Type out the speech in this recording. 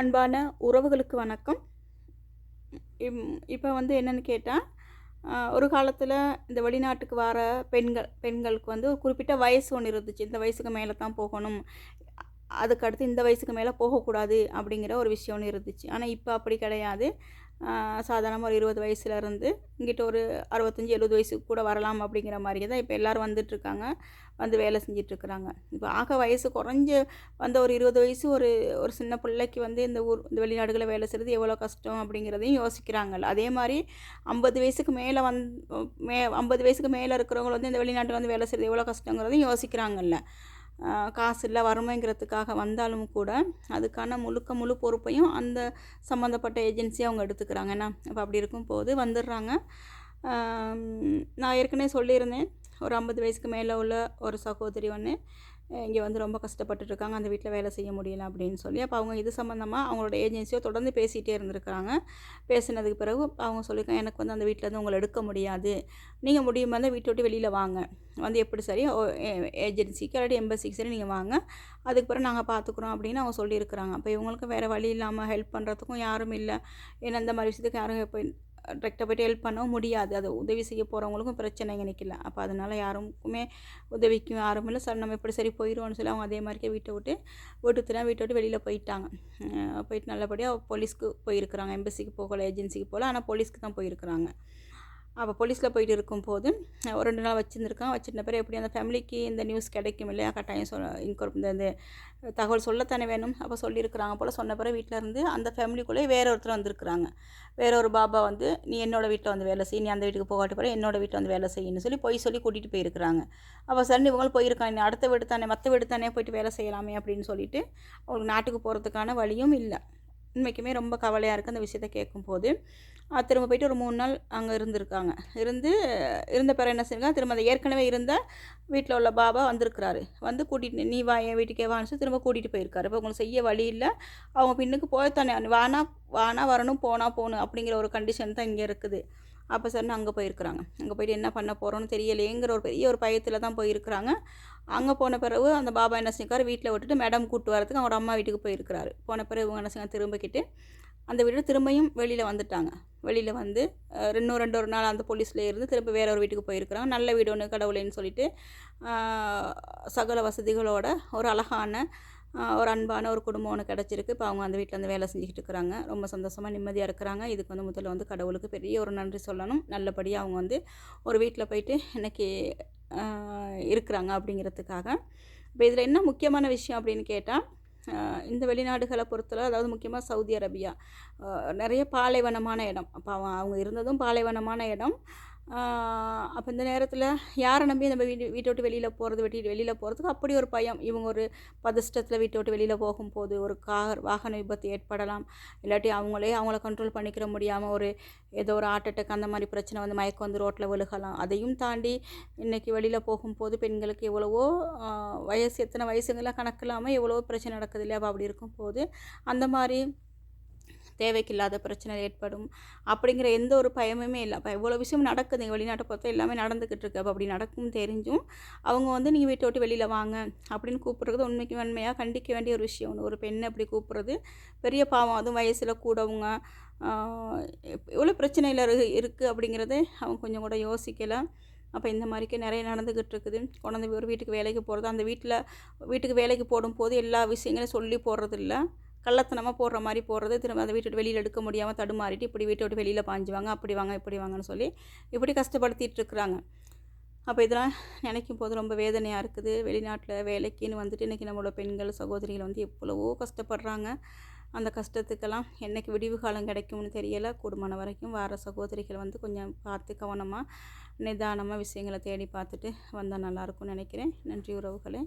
அன்பான உறவுகளுக்கு வணக்கம். இம் இப்போ வந்து என்னென்னு கேட்டால் ஒரு காலத்தில் இந்த வெளிநாட்டுக்கு வர பெண்கள் பெண்களுக்கு வந்து ஒரு குறிப்பிட்ட வயசு ஒன்று இருந்துச்சு. இந்த வயசுக்கு மேலே தான் போகணும். அதுக்கு அடுத்து இந்த வயசுக்கு மேலே போகக்கூடாது அப்படிங்கிற ஒரு விஷயம் ஒன்று இருந்துச்சு. ஆனால் இப்போ அப்படி கிடையாது. சாதாரணமாக ஒரு இருபது வயசுலேருந்து இங்கிட்ட ஒரு அறுபத்தஞ்சி எழுபது வயசுக்கு கூட வரலாம் அப்படிங்கிற மாதிரி தான் இப்போ எல்லோரும் வந்துட்டுருக்காங்க. வந்து வேலை செஞ்சிட்ருக்குறாங்க இப்போ ஆக வயசு குறைஞ்ச வந்த ஒரு இருபது வயசு ஒரு ஒரு சின்ன பிள்ளைக்கு வந்து இந்த ஊர் இந்த வெளிநாடுகளில் வேலை செய்கிறது எவ்வளோ கஷ்டம் அப்படிங்கிறதையும் யோசிக்கிறாங்க. அதே மாதிரி ஐம்பது வயசுக்கு மேலே வந் மே ஐம்பது வயசுக்கு மேலே இருக்கிறவங்க வந்து இந்த வெளிநாட்டில் வந்து வேலை செய்கிறது எவ்வளோ கஷ்டங்கிறதையும் யோசிக்கிறாங்கல்ல. காசு இல்லை வறுமைங்கிறதுக்காக வந்தாலும் கூட அதுக்கான முழுக்க முழு பொறுப்பையும் அந்த சம்மந்தப்பட்ட ஏஜென்சி அவங்க எடுத்துக்கிறாங்க. என்ன? அப்போ அப்படி இருக்கும் போது வந்துடுறாங்க நான் ஏற்கனவே சொல்லியிருந்தேன். ஒரு ஐம்பது வயசுக்கு மேலே உள்ள ஒரு சகோதரி ஒன்று இங்கே வந்து ரொம்ப கஷ்டப்பட்டுருக்காங்க அந்த வீட்டில் வேலை செய்ய முடியல அப்படின்னு சொல்லி. அப்போ அவங்க இது சம்மந்தமாக அவங்களோட ஏஜென்சியோ தொடர்ந்து பேசிகிட்டே இருந்திருக்கிறாங்க. பேசினதுக்கு பிறகு அவங்க சொல்லியிருக்காங்க எனக்கு வந்து அந்த வீட்டில் வந்து உங்களை எடுக்க முடியாது. நீங்கள் முடியுமா இருந்தால் வீட்டை விட்டு வெளியில் வாங்க. வந்து எப்படி சரி ஏஜென்சிக்கு இல்லாட்டி எம்பசிக்கு சரி நீங்கள் வாங்க. அதுக்கு பிறகு நாங்கள் பார்த்துக்குறோம் அப்படின்னு அவங்க சொல்லியிருக்கிறாங்க. அப்போ இவங்களுக்கு வேறு வழி இல்லாமல் ஹெல்ப் பண்ணுறதுக்கும் யாரும் இல்லை. ஏன்னா இந்த மாதிரி விஷயத்துக்கு யாரும் போய் டிரெக்டாக போய்ட்டு ஹெல்ப் பண்ணவும் முடியாது. அதை உதவி செய்ய போகிறவங்களுக்கும் பிரச்சனைங்க நிற்கல அப்போ அதனால் யாருக்குமே உதவிக்கும் யாரும் இல்லை. சார் நம்ம எப்படி சரி போயிடுவோம்னு சொல்லி அவங்க அதே மாதிரிக்கே வீட்டை விட்டு வீட்டு வீட்டை விட்டு வெளியில் போயிட்டாங்க. போயிட்டு நல்லபடியாக போலீஸ்க்கு போயிருக்கிறாங்க. எம்பசிக்கு போகல ஏஜென்சிக்கு போகல. ஆனால் போலீஸ்க்கு தான் போயிருக்கிறாங்க. அப்போ போலீஸில் போயிட்டு இருக்கும்போது ஒரு ரெண்டு நாள் வச்சுருந்துருக்கான். வச்சுருந்த பிறகு எப்படி அந்த ஃபேமிலிக்கு இந்த நியூஸ் கிடைக்கும் இல்லையா? கட்டாயம் சொல்ல இன்கொர் இந்த இந்த தகவல் சொல்லத்தானே வேணும்? அப்போ சொல்லியிருக்கிறாங்க போல் சொன்ன பிறகு வீட்டில் இருந்து அந்த ஃபேமிலிக்குள்ளே வேற ஒருத்தர் வந்திருக்கிறாங்க. வேற ஒரு பாபா வந்து நீ என்னோடய வீட்டில் வந்து வேலை செய். நீ அந்த வீட்டுக்கு போகாட்டு பிறகு என்னோடய வீட்டில் வந்து வேலை செய்யணும்னு சொல்லி பொய் சொல்லி கூட்டிகிட்டு போயிருக்கிறாங்க. அப்போ சரி இவங்களும் போயிருக்காங்க. நீ அடுத்த வீடு தானே மற்ற வீடு தானே போயிட்டு வேலை செய்யலாமே? அப்படின்னு சொல்லிட்டு அவங்களுக்கு நாட்டுக்கு போகிறதுக்கான வழியும் இல்லை. உண்மைக்குமே ரொம்ப கவலையாக இருக்குது அந்த விஷயத்த கேட்கும்போது திரும்ப போயிட்டு ஒரு மூணு நாள் அங்கே இருந்திருக்காங்க இருந்து இருந்த பிறகு என்ன செய்யுங்க திரும்ப அந்த ஏற்கனவே இருந்த வீட்டில் உள்ள பாபா வந்திருக்கிறாரு வந்து கூட்டிகிட்டு நீ வா என் வீட்டுக்கே வான்னு திரும்ப கூட்டிகிட்டு போயிருக்காரு இப்போ உங்களுக்கு செய்ய வழி இல்லை அவங்க பின்னுக்கு போய் தானே வானா வானா வரணும் போனால் போகணும் அப்படிங்கிற ஒரு கண்டிஷன் தான் இங்கே இருக்குது அப்போ சார் அங்கே போயிருக்கிறாங்க. அங்கே போயிட்டு என்ன பண்ண போகிறோன்னு தெரியலையேங்கிற ஒரு பெரிய ஒரு பயத்தில் தான் போயிருக்கிறாங்க. அங்கே போன பிறகு அந்த பாபா என்ன செஞ்சார் வீட்டில் விட்டுட்டு மேடம் கூப்பிட்டு வரதுக்கு அவரோட அம்மா வீட்டுக்கு போயிருக்கிறாரு. போன பிறகு இவங்க என்ன செஞ்சாங்க? திரும்பிக்கிட்டு அந்த வீடு திரும்பியும் வெளியில் வந்துட்டாங்க. வெளியில் வந்து இன்னும் ரெண்டு ஒரு நாள் அந்த போலீஸில் இருந்து திரும்ப வேற ஒரு வீட்டுக்கு போயிருக்கிறாங்க. நல்ல வீடு ஒன்று கடவுளேன்னு சொல்லிட்டு சகல வசதிகளோட ஒரு அழகான ஒரு அன்பான ஒரு குடும்பம் ஒன்று கிடச்சிருக்கு. இப்போ அவங்க அந்த வீட்டில் வந்து வேலை செஞ்சுக்கிட்டு இருக்கிறாங்க. ரொம்ப சந்தோஷமாக நிம்மதியாக இருக்கிறாங்க. இதுக்கு வந்து முதல்ல வந்து கடவுளுக்கு பெரிய ஒரு நன்றி சொல்லணும். நல்லபடியாக அவங்க வந்து ஒரு வீட்டில் போயிட்டு இன்றைக்கி இருக்கிறாங்க அப்படிங்கிறதுக்காக. இப்போ இதில் என்ன முக்கியமான விஷயம் அப்படின்னு கேட்டால் இந்த வெளிநாடுகளை பொறுத்தளவு அதாவது முக்கியமாக சவுதி அரேபியா நிறைய பாலைவனமான இடம். அப்போ அவங்க இருந்ததும் பாலைவனமான இடம். அப்போ இந்த நேரத்தில் யாரை நம்பி நம்ம வீட்டு வீட்டை விட்டு வெளியில் போகிறது வெட்டி வெளியில் போகிறதுக்கு அப்படி ஒரு பயம். இவங்க ஒரு பதஷ்டத்தில் வீட்டை விட்டு வெளியில் போகும்போது ஒரு கார் வாகன விபத்து ஏற்படலாம். இல்லாட்டி அவங்களே அவங்கள கண்ட்ரோல் பண்ணிக்கிற முடியாமல் ஒரு ஏதோ ஒரு ஹார்ட் அட்டாக் அந்த மாதிரி பிரச்சனை வந்து மயக்கம் வந்து ரோட்டில் விழுகலாம். அதையும் தாண்டி இன்றைக்கி வெளியில் போகும்போது பெண்களுக்கு எவ்வளவோ வயசு எத்தனை வயசுங்களாம் கணக்கில்லாமல் எவ்வளவோ பிரச்சனை நடக்குது இல்லையா? அப்படி இருக்கும்போது அந்த மாதிரி தேவைக்கில்லாத பிரச்சனை ஏற்படும். அப்படிங்கிற எந்த ஒரு பயமுமே இல்லை. இப்போ இவ்வளோ விஷயம் நடக்குது. வெளிநாட்டை பொறுத்த எல்லாமே நடந்துக்கிட்டு இருக்கு. அப்போ அப்படி நடக்கும் தெரிஞ்சும் அவங்க வந்து நீங்கள் வீட்டை விட்டு வெளியில் வாங்க அப்படின்னு கூப்பிட்றது உண்மைக்கு உண்மையாக கண்டிக்க வேண்டிய ஒரு விஷயம். ஒன்று ஒரு பெண்ணை அப்படி கூப்பிட்றது. பெரிய பாவம். அதுவும் வயசில் கூடவங்க. எவ்வளோ பிரச்சனையில் இருக்குது அப்படிங்கிறத அவங்க கொஞ்சம் கூட யோசிக்கலை. அப்போ இந்த மாதிரிக்கு நிறைய நடந்துக்கிட்டு இருக்குது. குழந்தை ஒரு வீட்டுக்கு வேலைக்கு போகிறது அந்த வீட்டில் வீட்டுக்கு வேலைக்கு போடும்போது எல்லா விஷயங்களையும் சொல்லி போடுறதில்ல. கள்ளத்தனமாக போடுற மாதிரி போடுறது திரும்ப அதை வீட்டு வெளியில் எடுக்க முடியாமல் தடுமாறிட்டு இப்படி வீட்டை விட்டு வெளியில் பாஞ்சுவாங்க அப்படி வாங்க இப்படி வாங்கன்னு சொல்லி இப்படி கஷ்டப்படுத்திட்டு இருக்கிறாங்க. அப்போ இதெல்லாம் நினைக்கும் போது ரொம்ப வேதனையாக இருக்குது. வெளிநாட்டில் வேலைக்குன்னு வந்துட்டு இன்றைக்கி நம்மளோட பெண்கள் சகோதரிகள் வந்து எவ்வளவோ கஷ்டப்படுறாங்க. அந்த கஷ்டத்துக்கெல்லாம் என்றைக்கு விடிவு காலம் கிடைக்கும்னு தெரியலை. கூடுமான வரைக்கும் வர சகோதரிகள் வந்து கொஞ்சம் பார்த்து கவனமாக நிதானமாக விஷயங்களை தேடி பார்த்துட்டு வந்தால் நல்லாயிருக்கும்னு நினைக்கிறேன். நன்றி உறவுகளே.